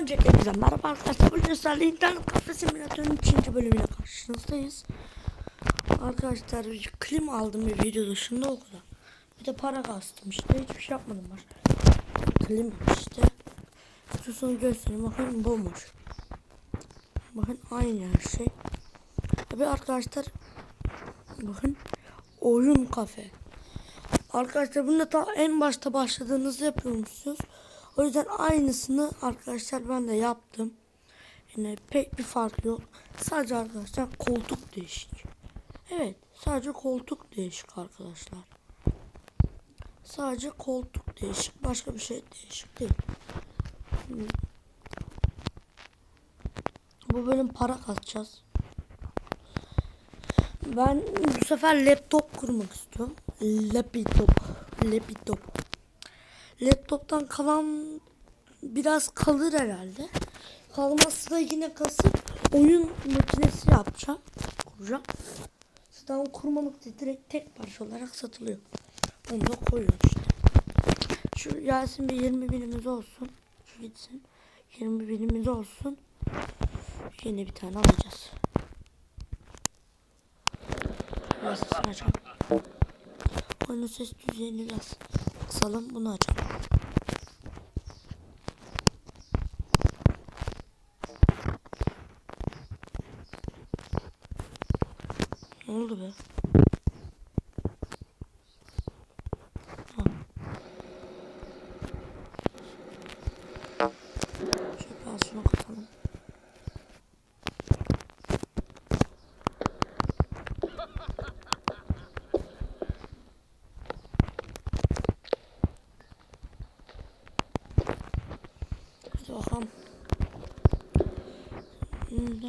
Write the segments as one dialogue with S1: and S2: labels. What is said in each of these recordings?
S1: Öncelikle bize merhaba arkadaşlar. Bugün sizlerle internet kafe simülatörünün 3. bölümüyle karşınızdayız. Arkadaşlar bir klima aldım bir video dışında o kadar. Bir de para kastım işte hiçbir şey yapmadım var. Klima işte. İstiyorsanız göstereyim bakın bulmuş. Bakın aynı her şey. Tabi arkadaşlar bakın oyun kafe. Arkadaşlar bunu da ta en başta başladığınızda yapıyormuşsunuz. O yüzden aynısını arkadaşlar ben de yaptım. Yine pek bir fark yok. Sadece arkadaşlar koltuk değişik. Evet sadece koltuk değişik arkadaşlar. Sadece koltuk değişik. Başka bir şey değişik değil. Bu bölüm para katacağız. Ben bu sefer laptop kurmak istiyorum. Laptop. Laptop. Laptoptan kalan biraz kalır herhalde. Kalmazsa yine kasıp oyun makinesi yapacağım. Kuracağım. Zaten kurmalık da direkt tek parça olarak satılıyor. Onu da koyuyoruz işte. Şu Yasin bir 20 binimiz olsun. Şu gitsin. 20 binimiz olsun. Yeni bir tane alacağız. Sesini açalım. Oyunun ses düzeyini biraz kısalım. Bunu açalım. Ne oldu be? Ha. Şöyle az şunu kapatalım. Hadi bakalım. Hadi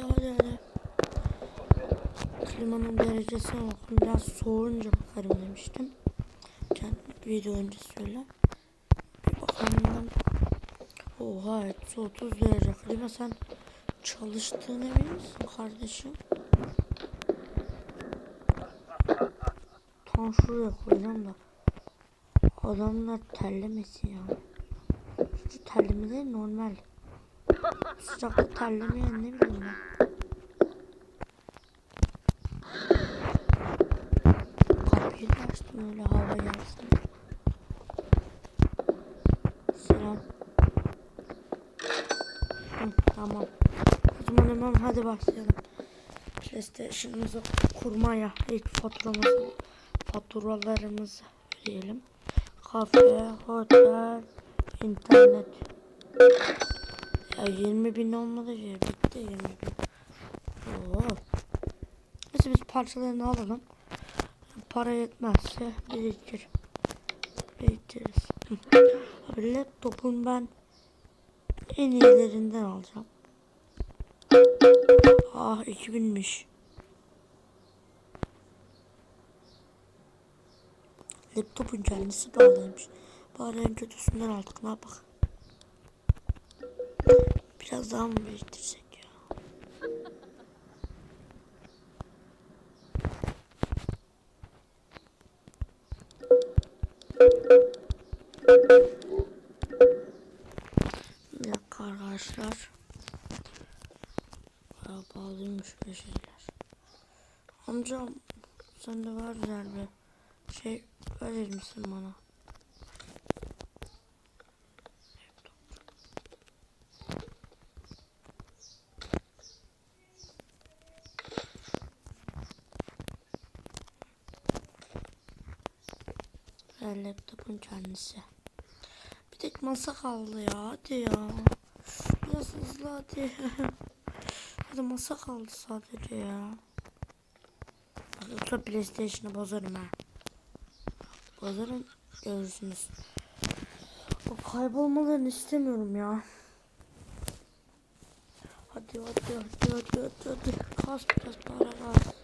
S1: hadi hadi. Klimanın derecesine bakın. Biraz soğuyunca bakarım demiştim. Kendi video öncesiyle. Bir bakalım. Oha eksi 30 derece. Klima sen çalıştığına emin misin kardeşim? Tam şuraya koyacağım da adamlar terlemesin ya. Şu terlemeleri normal. Sıcakta terlemeyen ne bileyim ben. Kapıyı da açtım öyle hava gelsin. Selam. Hı, tamam. O zaman hemen hadi başlayalım. PlayStation'ımızı kurmaya ilk faturamızı faturalarımızı ödeyelim. Kafe, otel, internet. Ya 20 bin olmadı ya bitti 20 bin. Oo. Neyse biz parçalarını alalım. Para yetmezse biriktir. Biriktiririz. Abi laptopun ben en iyilerinden alacağım. Ah 2000'miş. Laptopun kendisi pahalıymış. Bari en kötüsünden aldık ne yapak. Biraz daha mı biriktirsek ya? Bir dakika arkadaşlar. Bayağı pahalıymış bir şeyler. Amcam sende var güzel bir verir misin bana? Laptopun kendisi. Bir tek masa kaldı ya. Hadi ya. Biraz hızlı hadi. hadi masa kaldı sadece ya. Yoksa PlayStation'ı bozarım ha. Bozarım görürsünüz. O kaybolmalarını istemiyorum ya. Hadi hadi hadi hadi hadi hadi. Kas biraz para kas.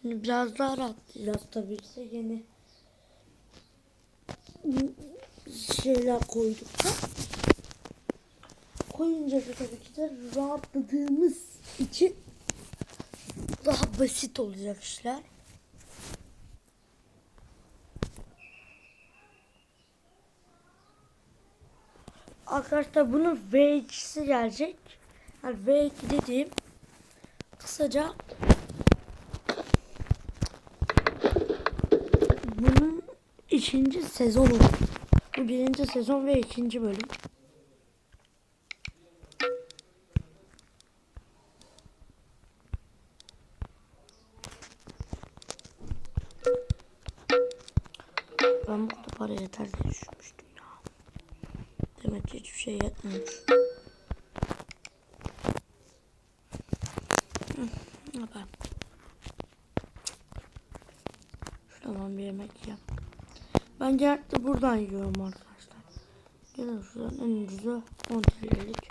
S1: Şimdi biraz daha rahatlayacağız tabii ki yeni şeyler koyduk da koyunca da tabii ki de rahatladığımız için daha basit olacak işler. Arkadaşlar bunun V2'si gelecek. Yani V2 dediğim kısaca bunun ikinci sezonu. Bu birinci sezon ve ikinci bölüm. Şey yetmemiş. Ne? Şuradan bir yemek yiyeyim. Ben genellikle buradan yiyorum arkadaşlar. Gelin şuradan en ucuzu 10 TL'lik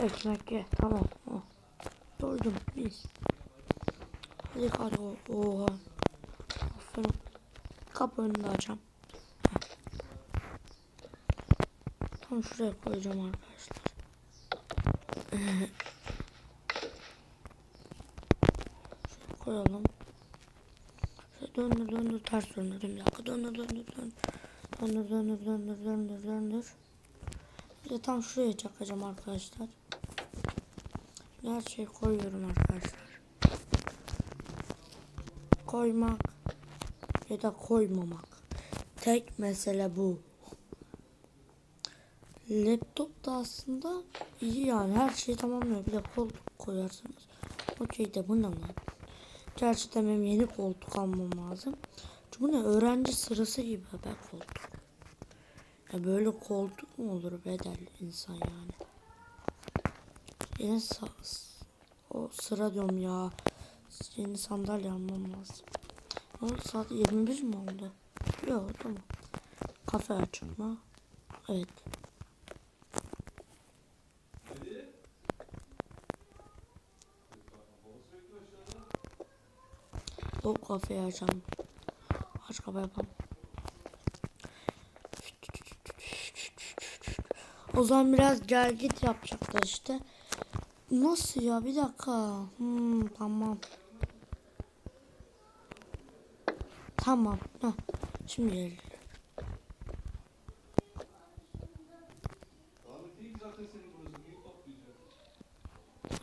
S1: ekmek ye. Tamam. Oh. Doydum biz. Hadi hadi oha. Aferin. Kapı önünde açacağım. Tam şuraya koyacağım arkadaşlar. Şuraya koyalım. Şöyle döndür döndür ters döndürdüm bir dakika döndür döndür döndür. Döndür döndür döndür döndür döndür. Bir de tam şuraya çakacağım arkadaşlar. Her şeyi koyuyorum arkadaşlar. Koymak ya da koymamak. Tek mesele bu. Laptop da aslında iyi yani her şeyi tamamlıyor. Bir de koltuk koyarsanız. Okey de bu ne lan? Gerçekten benim yeni koltuk almam lazım. Çünkü bu ne öğrenci sırası gibi be koltuk. Ya böyle koltuk mu olur bedel insan yani. Yeni sa o sıra diyorum ya. Yeni sandalye almam lazım. Ne oldu saat 21 mi oldu? Yok tamam. Kafe açma. Evet. O kafeyi açalım. Aç kapı yapalım. O zaman biraz gel git yapacaklar işte. Nasıl ya bir dakika. Hmm, tamam. Tamam. Heh. Şimdi gel.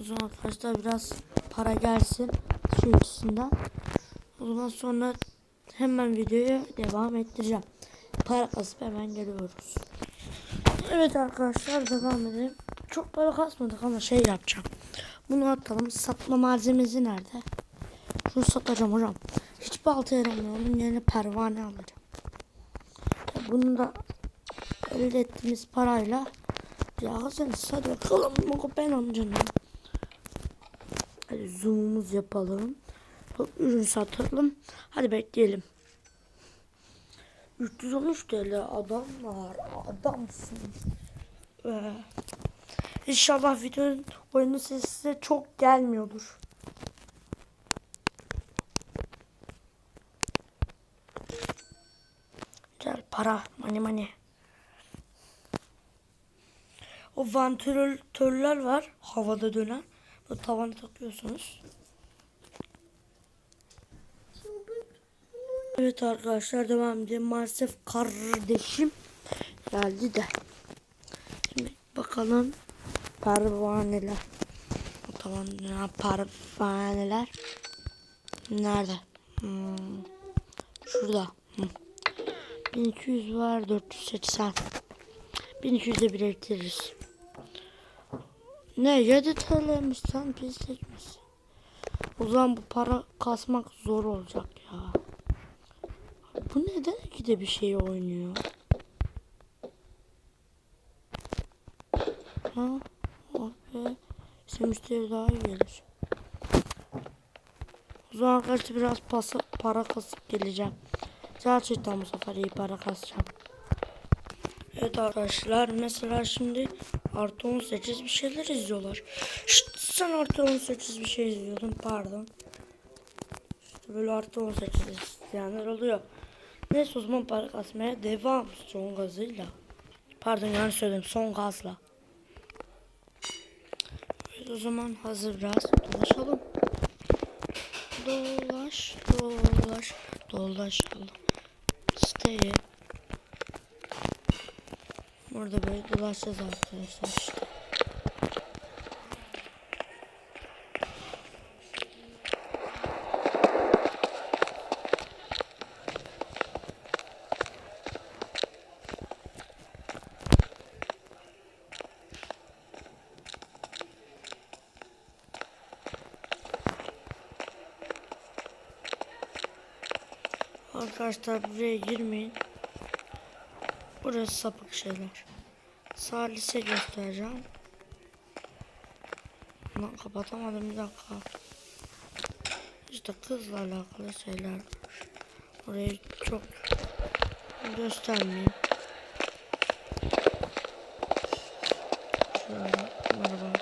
S1: O zaman arkadaşlar biraz para gelsin şu ikisinden. O zaman sonra hemen videoyu devam ettireceğim. Para kasıp hemen geliyoruz. Evet arkadaşlar devam edelim. Çok para kasmadık ama şey yapacağım. Bunu atalım. Satma malzemesi nerede? Şunu satacağım hocam. Hiç balta yaramıyor. Onun yerine pervane alacağım. Bunu da elde ettiğimiz parayla ya sen hadi bakalım ben amcanım. Hadi zoom'umuz yapalım. Ürün satalım. Hadi bekleyelim. 313 TL adamlar. Adamsın. Ee, inşallah videonun oyunun sesi size çok gelmiyordur. Gel para. Mani mani. O vantilatörler var. Havada dönen. Bu tavana takıyorsunuz. Evet arkadaşlar devam edelim. Maalesef kardeşim geldi de. Şimdi bakalım pervaneler. Tamam ya pervaneler. Nerede? Hmm. Şurada. Hmm. 1200 var 480. 1200'e biriktiririz. Ne 7 TL'miş sen pislik misin? O zaman bu para kasmak zor olacak. Bu neden ikide bir şey oynuyor? Ha? Oh be. Müşteri daha iyi gelir. O zaman arkadaşlar biraz pası, para kasıp geleceğim. Gerçekten bu sefer iyi para kasacağım. Evet arkadaşlar mesela şimdi artı 18 bir şeyler izliyorlar. Şşt, sen artı 18 bir şey izliyordun pardon. İşte böyle artı 18 izleyenler oluyor. Neyse o zaman para kasmaya devam son gazıyla. Pardon yanlış söyledim. Son gazla. Evet, o zaman hazır biraz dolaşalım. Dolaş, dolaş, dolaşalım. Siteye. Burada böyle dolaşacağız arkadaşlar işte. Arkadaşlar buraya girmeyin. Burası sapık şeyler. Salise göstereceğim. Lan kapatamadım bir dakika. İşte kızla alakalı şeyler. Orayı çok göstermeyeyim. Şöyle merhaba.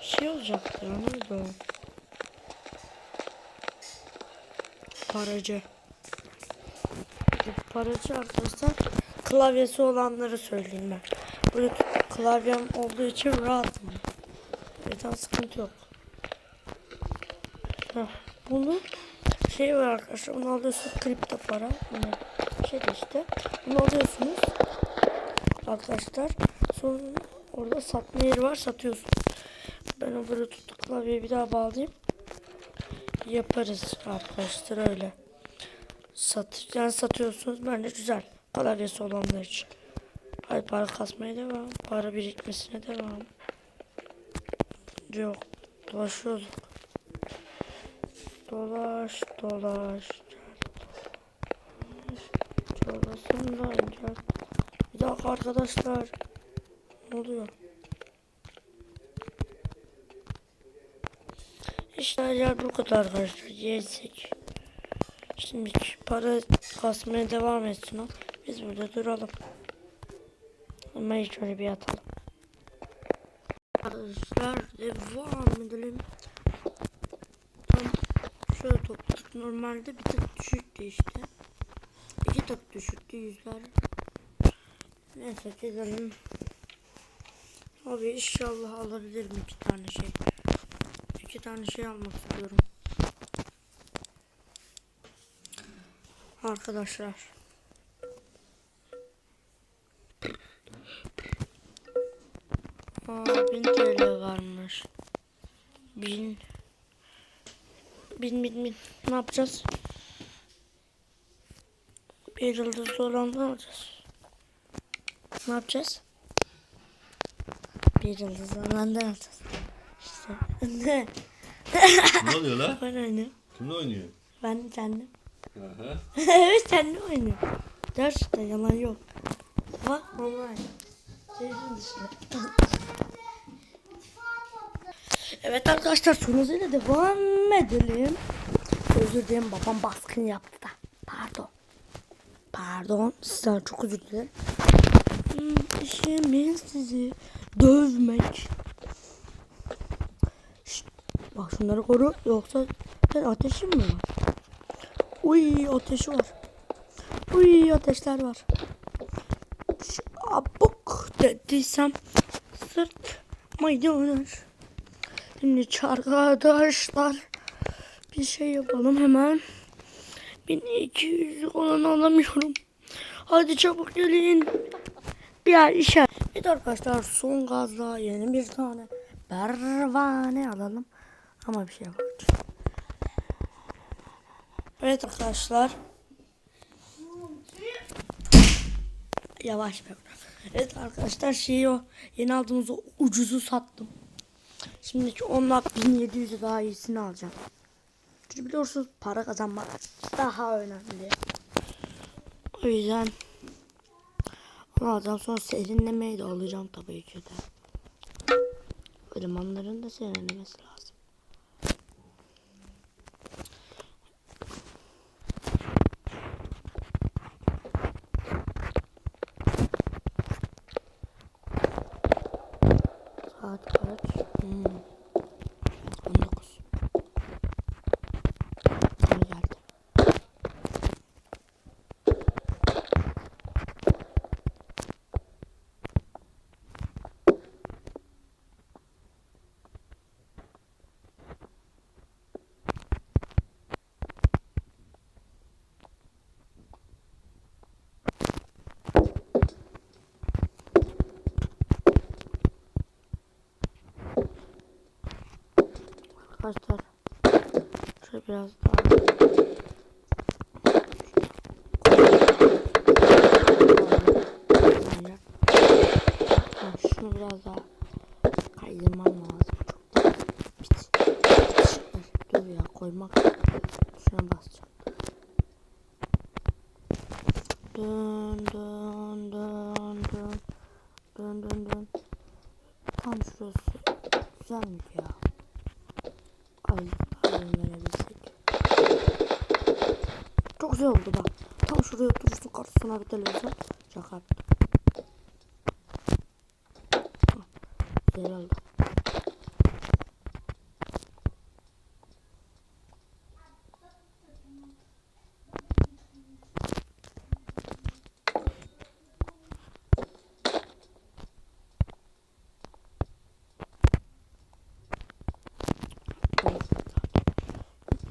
S1: Şey olacaktı ya neydi? Paracı. Paracı arkadaşlar klavyesi olanları söyleyeyim ben. Böyle klavyem olduğu için rahatım. Zaten sıkıntı yok. Heh, bunu şey var arkadaşlar bunu alıyorsunuz kripto para. Bunu şey işte. Bunu alıyorsunuz. Arkadaşlar sonra orada satma yeri var satıyorsunuz. Ben o tuttu klavyeyi bir daha bağlayayım yaparız arkadaşlar öyle. Sat, yani satıyorsunuz bence güzel. Klavyesi olanlar için. Hadi para kasmaya devam. Para birikmesine devam. Yok. Dolaşıyoruz. Dolaş, dolaş. Dolasın da. Bir dakika arkadaşlar. Ne oluyor? İşler bu kadar arkadaşlar. Yersek. Şimdi para kasmaya devam etsin o. Biz burada duralım. Ama hiç öyle bir atalım. Arkadaşlar devam edelim. Tam şöyle topladık. Normalde bir tık düşüktü işte. İki tık düşüktü yüzler. Neyse gidelim. Abi inşallah alabilirim iki tane şey. Tane şey almak istiyorum. Arkadaşlar. Aa, 1000 TL varmış. 1000 bin bin bin. Ne yapacağız? Bir yıldızlı olan ne yapacağız? Ne yapacağız? Bir yıldızlı olan ne yapacağız? İşte. Ne?
S2: Oluyor la?
S1: Ben oynuyorum.
S2: Kimle oynuyor?
S1: Ben kendim.
S2: Aha.
S1: evet kendim oynuyorum. Gerçekten yalan yok. Bak online. Şehrin dışında. evet arkadaşlar sonrasıyla devam edelim. Özür dilerim babam baskın yaptı da. Pardon. Pardon. Sizden çok özür dilerim. Hmm, işimiz sizi dövmek. Şşt, bak şunları koru yoksa sen ateşin mi var? Uy ateşi var. Uy ateşler var. Abuk dediysem sırtma döner. Şimdi arkadaşlar bir şey yapalım hemen. 1200 olan alamıyorum. Hadi çabuk gelin. Bir yer işe. Evet arkadaşlar son gazla yeni bir tane pervane alalım. Ama bir şey yapalım. Evet arkadaşlar. Yavaş be. Evet arkadaşlar şeyi o yeni aldığımız o ucuzu sattım. Şimdiki 10 lak 1700 daha iyisini alacağım. Çünkü biliyorsunuz para kazanmak daha önemli. O yüzden onu alacağım sonra serinlemeyi de alacağım tabii ki de. Elemanların da serinlemesi lazım. Saat kaç? Hmm. 19. Tam geldi. Arkadaşlar şöyle biraz daha Aynen. Ha, şunu biraz daha kaydırmam lazım. Çok da pis. Dur ya koymak. Şuna basacağım. Dön dön dön dön. Dön dön dön. Tam şurası. Güzelmiş ya. Ay, ay verebilsek. Çok güzel oldu bak. Tam şuraya karşısına bir televizyon. Şaka yaptım. Güzel oldu.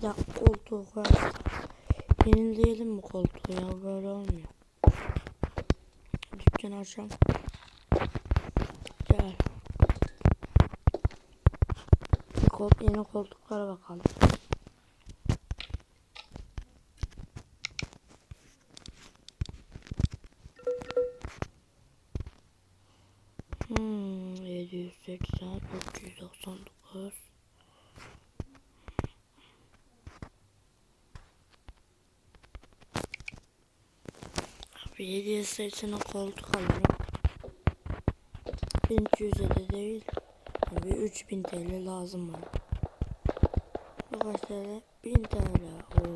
S1: Dakika koltuğu koyalım. Yenileyelim mi koltuğu ya böyle olmuyor. Dükkan açacağım. Gel. Kol, yeni koltuklara bakalım. Hmm, 780, 399. Abi 780'e koltuk alırım. 1200'e de değil. Abi 3000 TL lazım bana. Bu kaç TL? 1000 TL. Oo.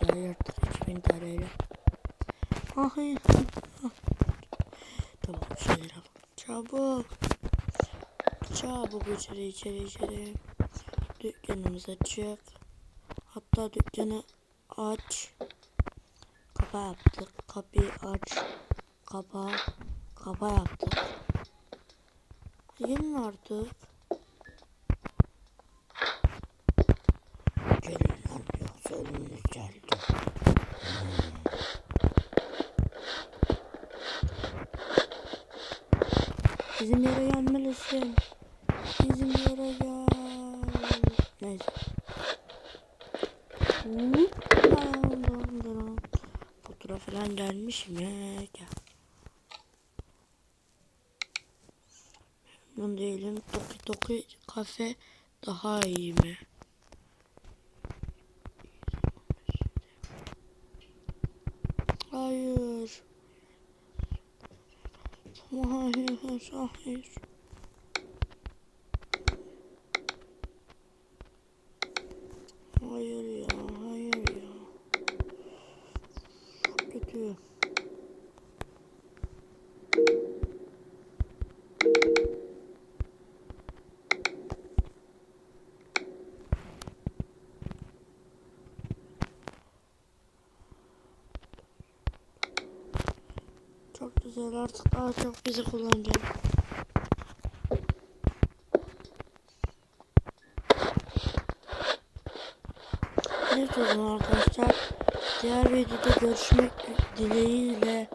S1: Güzel yırttık 3000 TL ile. Ay. tamam şeyler al. Çabuk. Çabuk içeri içeri içeri. Dükkanımız açık. Hatta dükkanı aç. Yaptık. Kapıyı aç. Kapa. Kapa yaptık. Gelin artık. Gelin lan yoksa geldi. Bizim yere gelmelisin. Bizim yere gel. Neyse. Hop. Dam, dam, dam. Fatura falan gelmiş mi? Gel. Memnun değilim. Toki Toki kafe daha iyi mi? Hayır, hayır. Hayır ya, hayır ya. Çok kötü. Çok güzel artık daha çok bizi kullanacağım. Evet o zaman arkadaşlar diğer videoda görüşmek dileğiyle